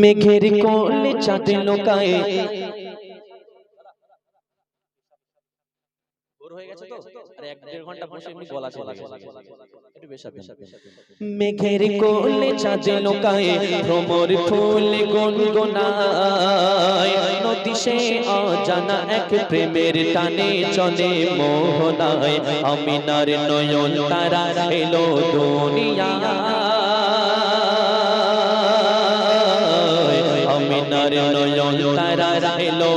মেঘের কোলে চাঁদে লোকায়। মেঘের কোলে চাঁদে লোকায় ভ্রমর ফুল গুনগুনায়। নদী সে অজানা এক প্রেমের টানে চলে মোহনায়। আমিনার নয়ন তারা এলো দুনিয়া নয়ন তারা এলো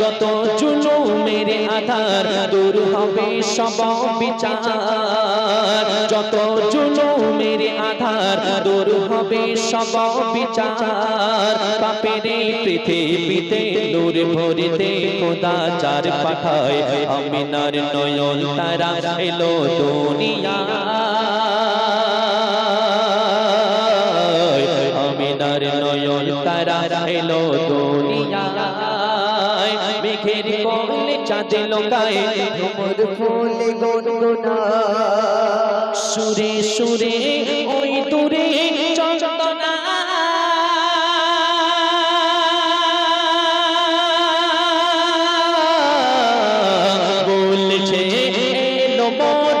যত চুলো মেরে আধার, দূর হবে সব বিচার। যত চুলো মেরে আধার, দূর হবে সব বিচার। পাপের পৃথিবীতে নূর ভরিতে খোদা পাঠায় আমিনার নয়ন তারা এলো দুনিয়া। তারা এলো দুনিয়া মেঘের কোলে চাঁদে লোকায় ভ্রমর ফুলে গুনগুনা সুরে সুরে, ওই দূরে চন্দনা। বলছে, এলো মোর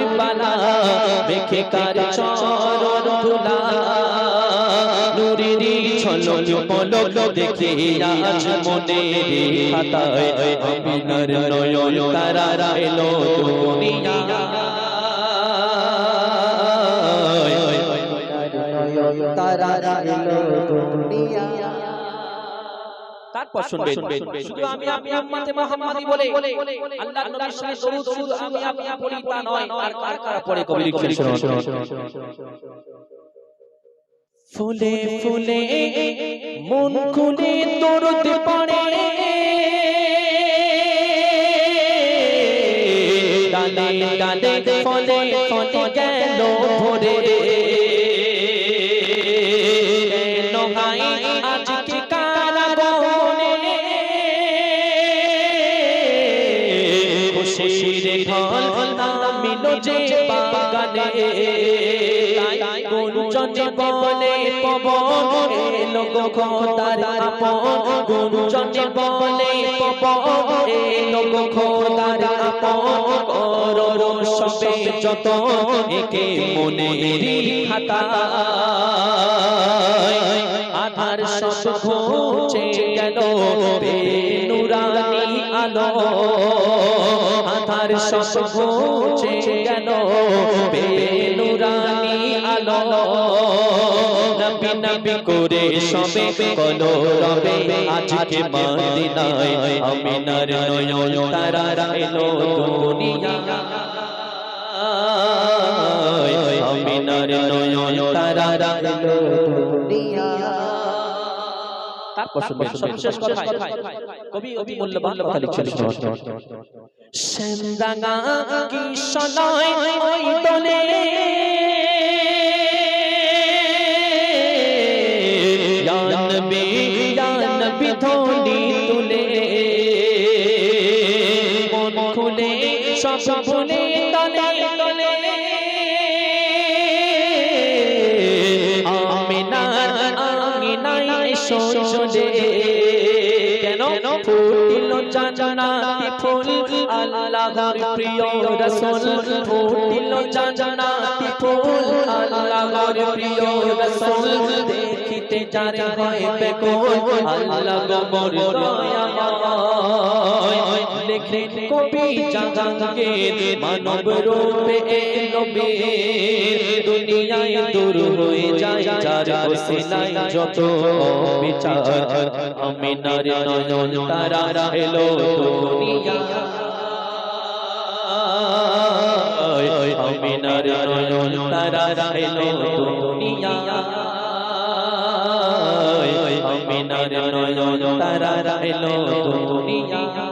মুরি পালা কার চরণ ধুলা? নুরিরি ছলক দেখে আজ মনে খাতায় আমিনার নয়ন তারা এলো দুনিয়া। তারা এলো দুনিয়া। তারপর শুনবেন। শুধু আমি আপনি উম্মতে মুহাম্মাদি বলে আল্লাহর নবীর সাথে দরুদ শুধু আমি আপনি পড়ি তা নয় আর কার কার পড়ে কবি লিখছেন শুনুন ফুলে ফুলে মন খুলে দরুদ পড়ে। ডালে ডালে ফলে ফলে গেল নামিল বাগানে। গুঞ্জনে বলে পবন এলো গো খোদার আপন। গুঞ্জনে বলে পবন এলো গো খোদার আপন করো সবে যত একে মনেরই খাতা আধার সব ঘুচে গেল বেনুরানি আলো আধার সব ঘুচে গেল বেনুরানি আলো। নবী নবী করে সবে কলো রবে। আজকে মদিনায় আমিনার নয়ন তারা এলো দুনিয়া। আমিনার নয়ন তারা এলো দুনিয়া। সর্বশেষ কথা কবি অতি মূল্যবান কথা লিখছেন সেন্দাঙ্গা কি সনয় ওই তলে সব ভুলে তলে তলে আমিনার আঙিনায় শোষণে কেন ফুটিল জানাতে ফুল? আল্লাহর প্রিয় রাসূল, ফুটিল জানাতে ফুল। আল্লাহর প্রিয় রাসূল, দেখিতে যারে হয় আল্লাহ গবর দয়াময় লেখে কবি জাহাঙ্গীর মানব রূপে বীর দুনিয়ায় দূর হয়ে যায় যার ওসিলায় যত বিচার আমিনার নয়ন তারা এলো দুনিয়া। আমিনার নয়ন তারা এলো দুনিয়া। আমিনার নয়ন তারা এলো দুনিয়া।